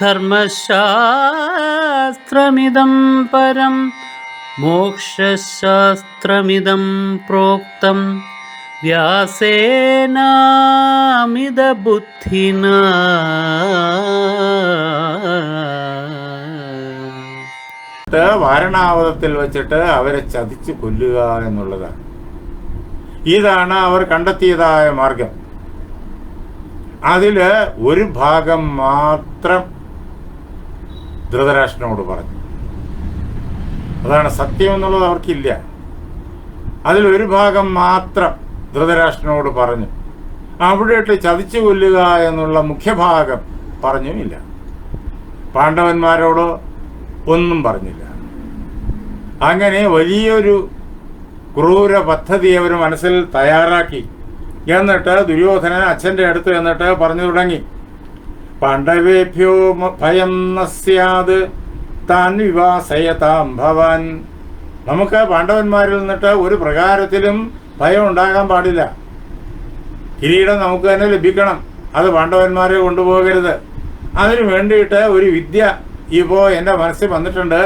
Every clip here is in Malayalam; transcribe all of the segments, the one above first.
ധർമ്മശാസ്ത്രമിദം പരം മോക്ഷശാസ്ത്രമിതം പ്രോക്തം. വ്യാസേനാമിതബുദ്ധിന. വാരണാവതത്തിൽ വെച്ചിട്ട് അവരെ ചതിച്ച് കൊല്ലുക എന്നുള്ളതാണ്. ഇതാണ് അവർ കണ്ടെത്തിയതായ മാർഗം അതിൽ ഒരു ഭാഗം മാത്രം ധൃതരാഷ്ട്രനോട് പറഞ്ഞു. അതാണ് സത്യം എന്നുള്ളത് അവർക്കില്ല. അതിൽ ഒരു ഭാഗം മാത്രം ധൃതരാഷ്ട്രനോട് പറഞ്ഞു. അവിടെയിട്ട് ചതിച്ചു കൊല്ലുക എന്നുള്ള മുഖ്യഭാഗം പറഞ്ഞുമില്ല. പാണ്ഡവന്മാരോട് ഒന്നും പറഞ്ഞില്ല. അങ്ങനെ വലിയൊരു ക്രൂര പദ്ധതി അവർ മനസ്സിൽ തയ്യാറാക്കി. എന്നിട്ട് ദുര്യോധനൻ അച്ഛന്റെ അടുത്ത് എന്നിട്ട് പറഞ്ഞു തുടങ്ങി. പാണ്ഡവേഭ്യോ ഭയം നസ്യാത് താൻ വിവാസയതാം ഭവാൻ നമുക്ക് പാണ്ഡവന്മാരിൽ നിന്നിട്ട് ഒരു പ്രകാരത്തിലും ഭയം ഉണ്ടാകാൻ പാടില്ല. കിരീടം നമുക്ക് തന്നെ ലഭിക്കണം. അത് പാണ്ഡവന്മാരെ കൊണ്ടുപോകരുത്. അതിനു വേണ്ടിയിട്ട് ഒരു വിദ്യ ഇപ്പോൾ എന്റെ മനസ്സിൽ വന്നിട്ടുണ്ട്.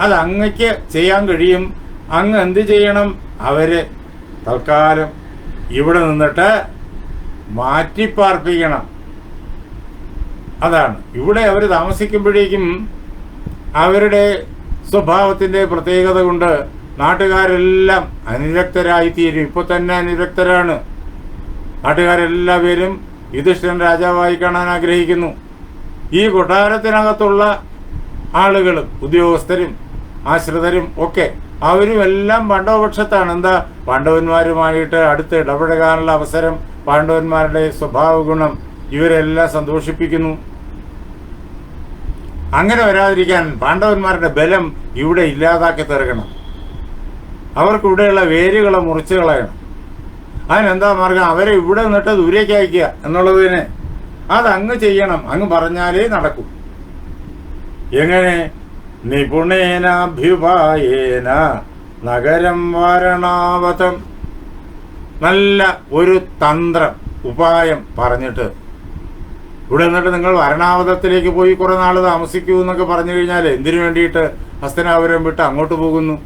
അത് അങ്ങക്ക് ചെയ്യാൻ കഴിയും. അങ്ങ് എന്ത് ചെയ്യണം? അവർ തൽക്കാലം ഇവിടെ നിന്നിട്ട് മാറ്റിപ്പാർപ്പിക്കണം. അതാണ്. ഇവിടെ അവർ താമസിക്കുമ്പോഴേക്കും അവരുടെ സ്വഭാവത്തിന്റെ പ്രത്യേകത കൊണ്ട് നാട്ടുകാരെല്ലാം അനുരക്തരായിത്തീരും. ഇപ്പോൾ തന്നെ അനുരക്തരാണ്. നാട്ടുകാരെല്ലാവരും യുധിഷ്ഠിരൻ രാജാവായി കാണാൻ ആഗ്രഹിക്കുന്നു. ഈ കൊട്ടാരത്തിനകത്തുള്ള ആളുകളും ഉദ്യോഗസ്ഥരും ആശ്രിതരും ഒക്കെ അവരും എല്ലാം പാണ്ഡവപക്ഷത്താണ്. എന്താ? പാണ്ഡവന്മാരുമായിട്ട് അടുത്ത് ഇടപഴകാനുള്ള അവസരം പാണ്ഡവന്മാരുടെ സ്വഭാവ ഗുണം ഇവരെല്ലാം സന്തോഷിപ്പിക്കുന്നു. അങ്ങനെ വരാതിരിക്കാൻ പാണ്ഡവന്മാരുടെ ബലം ഇവിടെ ഇല്ലാതാക്കി തീർക്കണം അവർക്ക് ഇവിടെയുള്ള വേരുകളെ മുറിച്ചു കളയണം. അതിനെന്താ മാർഗം? അവരെ ഇവിടെ നിന്നിട്ട് ദൂരേക്ക് അയക്കുക എന്നുള്ളതിന് അത് അങ്ങ് ചെയ്യണം. അങ്ങ് പറഞ്ഞാലേ നടക്കൂ. എങ്ങനെ? നിപുണേനാഭ്യുപായേന നഗരം വരണാവതം. നല്ല ഒരു തന്ത്രം ഉപായം പറഞ്ഞിട്ട് ഇവിടെ നിന്നിട്ട് നിങ്ങൾ വരണാവതത്തിലേക്ക് പോയി കുറെ നാൾ താമസിക്കൂ എന്നൊക്കെ പറഞ്ഞു കഴിഞ്ഞാൽ എന്തിനു വേണ്ടിയിട്ട് ഹസ്തനാപുരം വിട്ട് അങ്ങോട്ട് പോകുന്നു?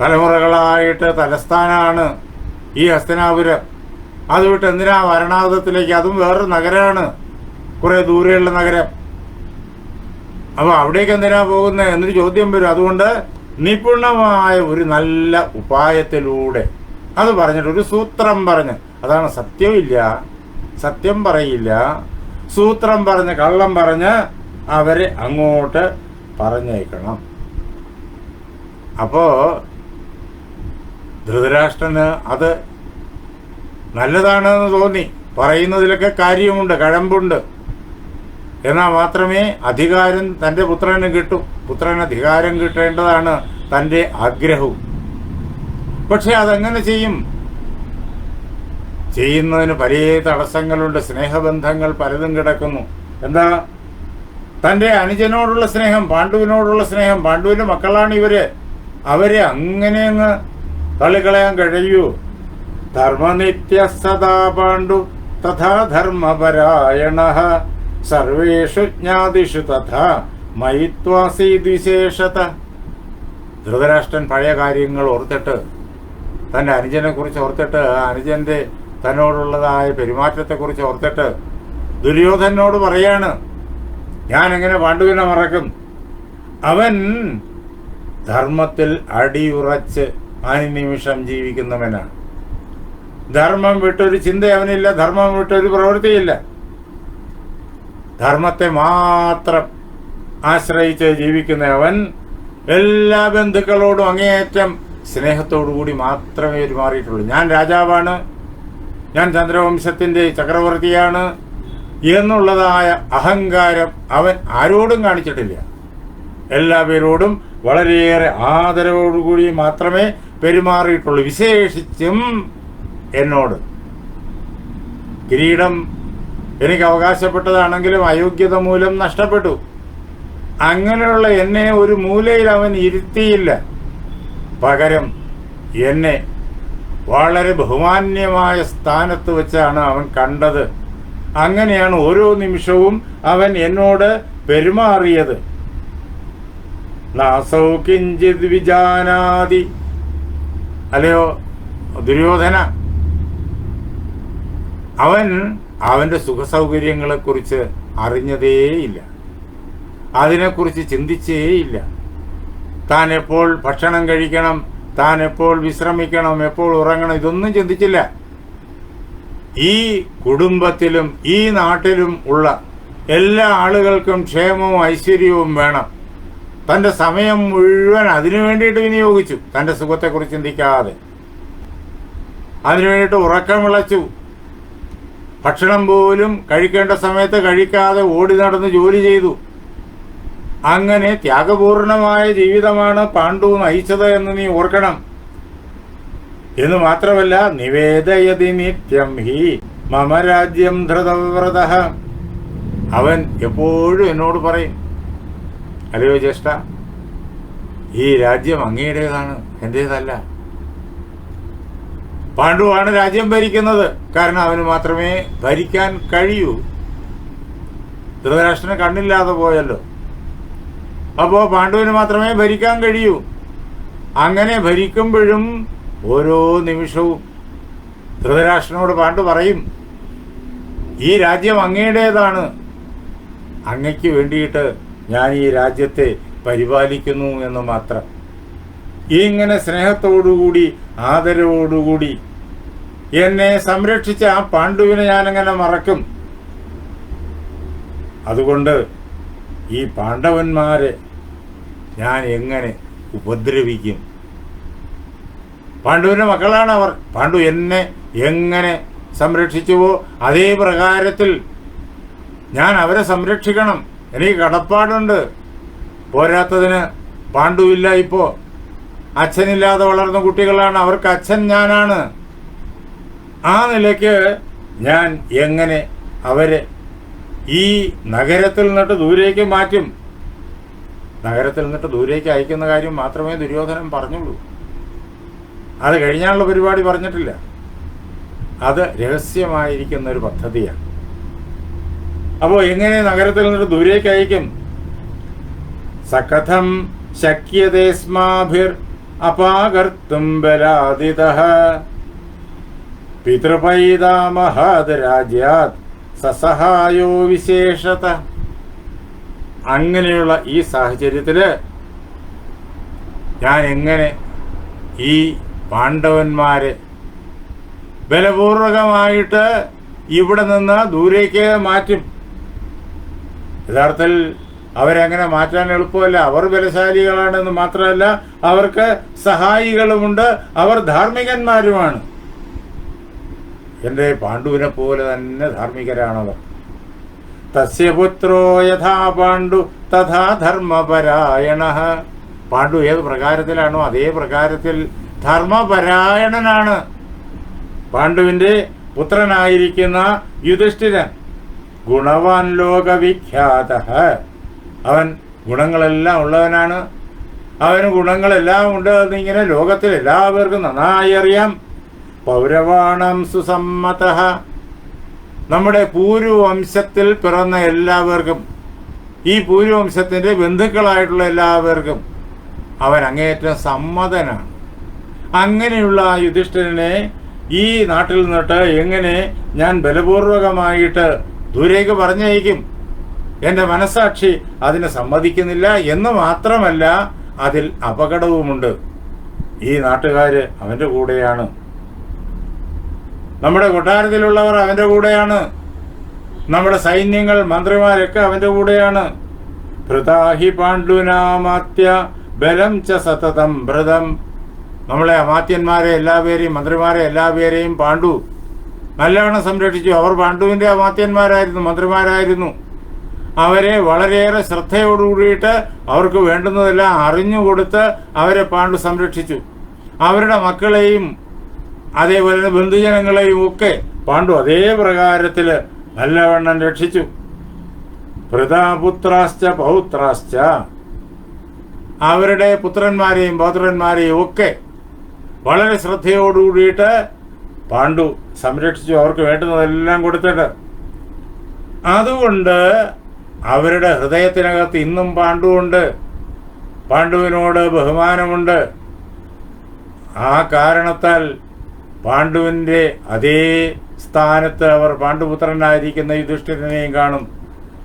തലമുറകളായിട്ട് തലസ്ഥാനമാണ് ഈ ഹസ്തനാപുരം. അത് വിട്ട് എന്തിനാ വരണാവതത്തിലേക്ക്? അതും വേറൊരു നഗരമാണ് കുറെ ദൂരെയുള്ള നഗരം. അപ്പോൾ അവിടേക്ക് എന്തിനാ പോകുന്നത് എന്നൊരു ചോദ്യം വരും. അതുകൊണ്ട് നിപുണമായ ഒരു നല്ല ഉപായത്തിലൂടെ അത് പറഞ്ഞിട്ട് ഒരു സൂത്രം പറഞ്ഞ്. അതാണ് സത്യമില്ല സത്യം പറയില്ല. സൂത്രം പറഞ്ഞ് കള്ളം പറഞ്ഞ് അവരെ അങ്ങോട്ട് പറഞ്ഞയക്കണം. അപ്പോ ധൃതരാഷ്ട്രന് അത് നല്ലതാണെന്ന് തോന്നി. പറയുന്നതിലൊക്കെ കാര്യമുണ്ട് കഴമ്പുണ്ട്. എന്നാൽ മാത്രമേ അധികാരം തന്റെ പുത്രന് കിട്ടൂ. പുത്രന് അധികാരം കിട്ടേണ്ടതാണ് തന്റെ ആഗ്രഹവും. പക്ഷെ അതെങ്ങനെ ചെയ്യും? ചെയ്യുന്നതിന് പല തടസ്സങ്ങളുണ്ട്. സ്നേഹബന്ധങ്ങൾ പലതും കിടക്കുന്നു. എന്താ? തന്റെ അനുജനോടുള്ള സ്നേഹം പാണ്ഡുവിനോടുള്ള സ്നേഹം പാണ്ഡുവിന്റെ മക്കളാണ് ഇവർ. അവരെ അങ്ങനെ അങ്ങ് തള്ളിക്കളയാൻ കഴിയൂ. ധർമ്മനിത്യ സദാ പാണ്ഡു തഥാ ധർമ്മപരായണ. സർവേഷു ജ്ഞാതിഷു തഥാ മയിത്വാസി വിശേഷത ധൃതരാഷ്ട്രൻ പഴയ കാര്യങ്ങൾ ഓർത്തിട്ട് തന്റെ അനുജനെ കുറിച്ച് ഓർത്തിട്ട് അനുജന്റെ തന്നോടുള്ളതായ പെരുമാറ്റത്തെക്കുറിച്ച് ഓർത്തിട്ട് ദുര്യോധനോട് പറയാണ് ഞാൻ എങ്ങനെ പാണ്ഡുവിനെ മറക്കും? അവൻ ധർമ്മത്തിൽ അടിയുറച്ച് അനുനിമിഷം ജീവിക്കുന്നവനാണ് ധർമ്മം വിട്ടൊരു ചിന്ത അവനില്ല ധർമ്മം വിട്ടൊരു പ്രവൃത്തിയില്ല. ധർമ്മത്തെ മാത്രം ആശ്രയിച്ച് ജീവിക്കുന്ന അവൻ എല്ലാ ബന്ധുക്കളോടും അങ്ങേയറ്റം സ്നേഹത്തോടു കൂടി മാത്രമേ പെരുമാറിയിട്ടുള്ളൂ. ഞാൻ രാജാവാണ് ഞാൻ ചന്ദ്രവംശത്തിന്റെ ചക്രവർത്തിയാണ് എന്നുള്ളതായ അഹങ്കാരം അവൻ ആരോടും കാണിച്ചിട്ടില്ല. എല്ലാ പേരോടും വളരെയേറെ ആദരവോടുകൂടി മാത്രമേ പെരുമാറിയിട്ടുള്ളൂ. വിശേഷിച്ചും എന്നോട്. കിരീടം എനിക്ക് അവകാശപ്പെട്ടതാണെങ്കിലും അയോഗ്യത മൂലം നഷ്ടപ്പെട്ടു. അങ്ങനെയുള്ള എന്നെ ഒരു മൂലയിൽ അവൻ ഇരുത്തിയില്ല. പകരം എന്നെ വളരെ ബഹുമാന്യമായ സ്ഥാനത്ത് വെച്ചാണ് അവൻ കണ്ടത്. അങ്ങനെയാണ് ഓരോ നിമിഷവും അവൻ എന്നോട് പെരുമാറിയത്. വിജാനാതി അല്ലയോ ദുര്യോധന. അവൻ അവന്റെ സുഖസൗകര്യങ്ങളെക്കുറിച്ച് അറിഞ്ഞതേയില്ല. അതിനെക്കുറിച്ച് ചിന്തിച്ചേയില്ല. താൻ എപ്പോൾ ഭക്ഷണം കഴിക്കണം താൻ എപ്പോൾ വിശ്രമിക്കണം എപ്പോൾ ഉറങ്ങണം ഇതൊന്നും ചിന്തിച്ചില്ല. ഈ കുടുംബത്തിലും ഈ നാട്ടിലും ഉള്ള എല്ലാ ആളുകൾക്കും ക്ഷേമവും ഐശ്വര്യവും വേണം. തന്റെ സമയം മുഴുവൻ അതിനു വേണ്ടിയിട്ട് വിനിയോഗിച്ചു. തന്റെ സുഖത്തെക്കുറിച്ച് ചിന്തിക്കാതെ. അതിനു വേണ്ടിയിട്ട് ഉറക്കം വിളച്ചു. ഭക്ഷണം പോലും കഴിക്കേണ്ട സമയത്ത് കഴിക്കാതെ ഓടി നടന്ന് ജോലി ചെയ്തു. അങ്ങനെ ത്യാഗപൂർണമായ ജീവിതമാണ് പാണ്ഡു നയിച്ചത് എന്ന് നീ ഓർക്കണം. എന്ന് മാത്രമല്ല നിവേദയതി നിത്യം ഹി മമ രാജ്യം ധൃതവ്രത. അവൻ എപ്പോഴും എന്നോട് പറയും അല്ലയോ ജ്യേഷ്ഠ ഈ രാജ്യം അങ്ങയുടേതാണ് എന്റേതല്ല. പാണ്ഡുവാണ് രാജ്യം ഭരിക്കുന്നത് കാരണം അവന് മാത്രമേ ഭരിക്കാൻ കഴിയൂ. ധൃതരാഷ്ട്രന് കണ്ണില്ലാതെ പോയല്ലോ. അപ്പോ പാണ്ഡുവിന് മാത്രമേ ഭരിക്കാൻ കഴിയൂ. അങ്ങനെ ഭരിക്കുമ്പോഴും ഓരോ നിമിഷവും ധൃതരാഷ്ട്രനോട് പാണ്ഡു പറയും ഈ രാജ്യം അങ്ങയുടേതാണ്. അങ്ങയ്ക്ക് വേണ്ടിയിട്ട് ഞാൻ ഈ രാജ്യത്തെ പരിപാലിക്കുന്നു എന്ന് മാത്രം. ഇങ്ങനെ സ്നേഹത്തോടുകൂടി ആദരവോടുകൂടി എന്നെ സംരക്ഷിച്ച ആ പാണ്ഡുവിനെ ഞാനങ്ങനെ മറക്കും. അതുകൊണ്ട് ഈ പാണ്ഡവന്മാരെ ഞാൻ എങ്ങനെ ഉപദ്രവിക്കും? പാണ്ഡുവിന്റെ മക്കളാണ് അവർ. പാണ്ഡു എന്നെ എങ്ങനെ സംരക്ഷിച്ചുവോ അതേ പ്രകാരത്തിൽ ഞാൻ അവരെ സംരക്ഷിക്കണം. എനിക്ക് കടപ്പാടുണ്ട്. പോരാത്തതിന് പാണ്ഡുവില്ല ഇപ്പോൾ അച്ഛനില്ലാതെ വളർന്ന കുട്ടികളാണ്. അവർക്ക് അച്ഛൻ ഞാനാണ്. ആ നിലയ്ക്ക് ഞാൻ എങ്ങനെ അവരെ ഈ നഗരത്തിൽ നിന്നിട്ട് ദൂരേക്ക് മാറ്റും. നഗരത്തിൽ നിന്നിട്ട് ദൂരേക്ക് അയക്കുന്ന കാര്യം മാത്രമേ ദുര്യോധനൻ പറഞ്ഞുള്ളൂ. അത് കഴിഞ്ഞാലുള്ള പരിപാടി പറഞ്ഞിട്ടില്ല. അത് രഹസ്യമായിരിക്കുന്ന ഒരു പദ്ധതിയാണ്. അപ്പോൾ എങ്ങനെ നഗരത്തിൽ നിന്നിട്ട് ദൂരേക്ക് അയക്കും? സകഥം ശക്യതേസ്മാഭിർ അപാകർത്തും ബലാദിത. പിതൃപൈതാമഹാത് രാജ്യാത്. സസഹായോ വിശേഷത. അങ്ങനെയുള്ള ഈ സാഹചര്യത്തിൽ ഞാൻ എങ്ങനെ ഈ പാണ്ഡവന്മാരെ ബലപൂർവകമായിട്ട് ഇവിടെ നിന്ന് ദൂരേക്ക് മാറ്റും? യഥാർത്ഥത്തിൽ അവരെങ്ങനെ മാറ്റാൻ എളുപ്പമല്ല. അവർ ബലശാലികളാണെന്ന് മാത്രമല്ല അവർക്ക് സഹായികളുമുണ്ട്. അവർ ധാർമ്മികന്മാരുമാണ്. എന്റെ പാണ്ഡുവിനെ പോലെ തന്നെ ധാർമ്മികരാണവർ. തസ്യപുത്രോ യഥാ പാണ്ഡു തഥാ ധർമ്മപരായണ. പാണ്ഡു ഏത് പ്രകാരത്തിലാണോ അതേ പ്രകാരത്തിൽ ധർമ്മപരായണനാണ്. പാണ്ഡുവിന്റെ പുത്രനായിരിക്കുന്ന യുധിഷ്ഠിരൻ ഗുണവാൻ ലോകവിഖ്യാത. അവൻ ഗുണങ്ങളെല്ലാം ഉള്ളവനാണ്. അവന് ഗുണങ്ങളെല്ലാം ഉണ്ട്. എന്നിങ്ങനെ ലോകത്തിൽ എല്ലാവർക്കും നന്നായി അറിയാം. പൗരവാണം സുസമ്മത. നമ്മുടെ പൂർവവംശത്തിൽ പിറന്ന എല്ലാവർക്കും ഈ പൂരുവംശത്തിന്റെ ബന്ധുക്കളായിട്ടുള്ള എല്ലാവർക്കും അവൻ അങ്ങേയറ്റം സമ്മതനാണ്. അങ്ങനെയുള്ള യുധിഷ്ഠിരനെ ഈ നാട്ടിൽ നിന്നിട്ട് എങ്ങനെ ഞാൻ ബലപൂർവകമായിട്ട് ദൂരേക്ക് പറഞ്ഞയക്കും? എന്റെ മനസാക്ഷി അതിനെ സമ്മതിക്കുന്നില്ല എന്ന് മാത്രമല്ല അതിൽ അപകടവുമുണ്ട്. ഈ നാട്ടുകാര് അവന്റെ കൂടെയാണ്. നമ്മുടെ കൊട്ടാരത്തിലുള്ളവർ അവന്റെ കൂടെയാണ്. നമ്മുടെ സൈന്യങ്ങൾ മന്ത്രിമാരൊക്കെ അവന്റെ കൂടെയാണ്. ഭൃതാഹി പാണ്ഡുനാമാത്യ ബലം ച സതതം ഭൃതം നമ്മളെ അമാത്യന്മാരെ എല്ലാവരെയും മന്ത്രിമാരെ എല്ലാവരെയും പാണ്ഡു. നല്ലവണ്ണം സംരക്ഷിച്ചു. അവർ പാണ്ഡുവിന്റെ അമാത്യന്മാരായിരുന്നു മന്ത്രിമാരായിരുന്നു. അവരെ വളരെയേറെ ശ്രദ്ധയോടുകൂടിയിട്ട് അവർക്ക് വേണ്ടുന്നതെല്ലാം അറിഞ്ഞുകൊടുത്ത് അവരെ പാണ്ഡു സംരക്ഷിച്ചു. അവരുടെ മക്കളെയും അതേപോലെ തന്നെ ബന്ധുജനങ്ങളെയും ഒക്കെ പാണ്ഡു അതേ പ്രകാരത്തിൽ നല്ലവണ്ണം രക്ഷിച്ചു. പ്രതാപുത്രാശ്ച പൗത്രാശ്ച. അവരുടെ പുത്രന്മാരെയും പൗത്രന്മാരെയും ഒക്കെ വളരെ ശ്രദ്ധയോടുകൂടിയിട്ട് പാണ്ഡു സംരക്ഷിച്ചു. അവർക്ക് വേണ്ടുന്നതെല്ലാം കൊടുത്തിട്ട് അതുകൊണ്ട് അവരുടെ ഹൃദയത്തിനകത്ത് ഇന്നും പാണ്ഡുവുണ്ട്. പാണ്ഡുവിനോട് ബഹുമാനമുണ്ട്. ആ കാരണത്താൽ പാണ്ഡുവിന്റെ അതേ സ്ഥാനത്ത് അവർ പാണ്ഡുപുത്രനായിരിക്കുന്ന യുധിഷ്ഠിരനെയും കാണും.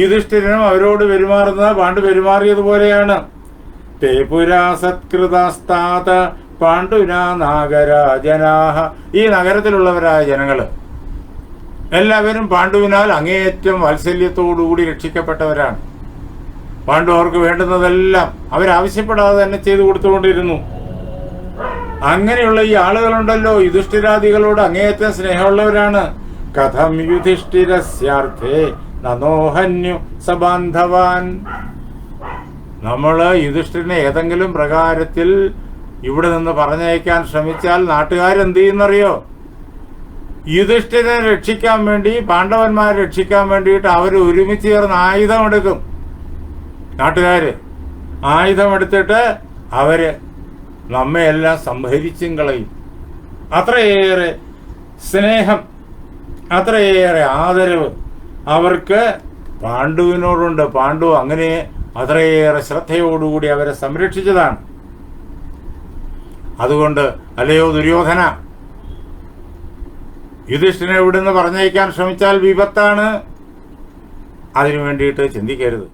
യുധിഷ്ഠിരനും അവരോട് പെരുമാറുന്നത് പാണ്ഡു പെരുമാറിയതുപോലെയാണ് തേ പുരാ സത്കൃതാസ്താത പാണ്ഡുന നാഗരാജനാഹ. ഈ നഗരത്തിലുള്ളവരായ ജനങ്ങൾ എല്ലാവരും പാണ്ഡുവിനാൽ അങ്ങേയറ്റം വാത്സല്യത്തോടുകൂടി രക്ഷിക്കപ്പെട്ടവരാണ്. പാണ്ഡു അവർക്ക് വേണ്ടുന്നതെല്ലാം അവരാവശ്യപ്പെടാതെ തന്നെ ചെയ്തു കൊടുത്തുകൊണ്ടിരുന്നു. അങ്ങനെയുള്ള ഈ ആളുകളുണ്ടല്ലോ യുധിഷ്ഠിരാദികളോട് അങ്ങേയറ്റം സ്നേഹമുള്ളവരാണ്. കഥം യുധിഷ്ഠിരസ്യാർത്ഥേ നനോഹന്യു സബാന്ധവാൻ. നമ്മൾ യുധിഷ്ഠിരനെ ഏതെങ്കിലും പ്രകാരത്തിൽ ഇവിടെ നിന്ന് പറഞ്ഞയക്കാൻ ശ്രമിച്ചാൽ നാട്ടുകാരെന്ത് ചെയ്യുന്നറിയോ? യുധിഷ്ഠിരനെ രക്ഷിക്കാൻ വേണ്ടി പാണ്ഡവന്മാരെ രക്ഷിക്കാൻ വേണ്ടിയിട്ട് അവർ ഒരുമിച്ച് ചേർന്ന് ആയുധമെടുക്കും. നാട്ടുകാര് ആയുധമെടുത്തിട്ട് അവർ നമ്മയെല്ലാം സംഹരിച്ചും കളയും അത്രയേറെ സ്നേഹം അത്രയേറെ ആദരവ് അവർക്ക് പാണ്ഡുവിനോടുണ്ട്. പാണ്ഡു അങ്ങനെ അത്രയേറെ ശ്രദ്ധയോടുകൂടി അവരെ സംരക്ഷിച്ചതാണ്. അതുകൊണ്ട് അല്ലയോ ദുര്യോധന യുധിഷ്ഠിനെ ഇവിടുന്ന് പറഞ്ഞയക്കാൻ ശ്രമിച്ചാൽ വിപത്താണ്. അതിനു വേണ്ടിയിട്ട് ചിന്തിക്കരുത്.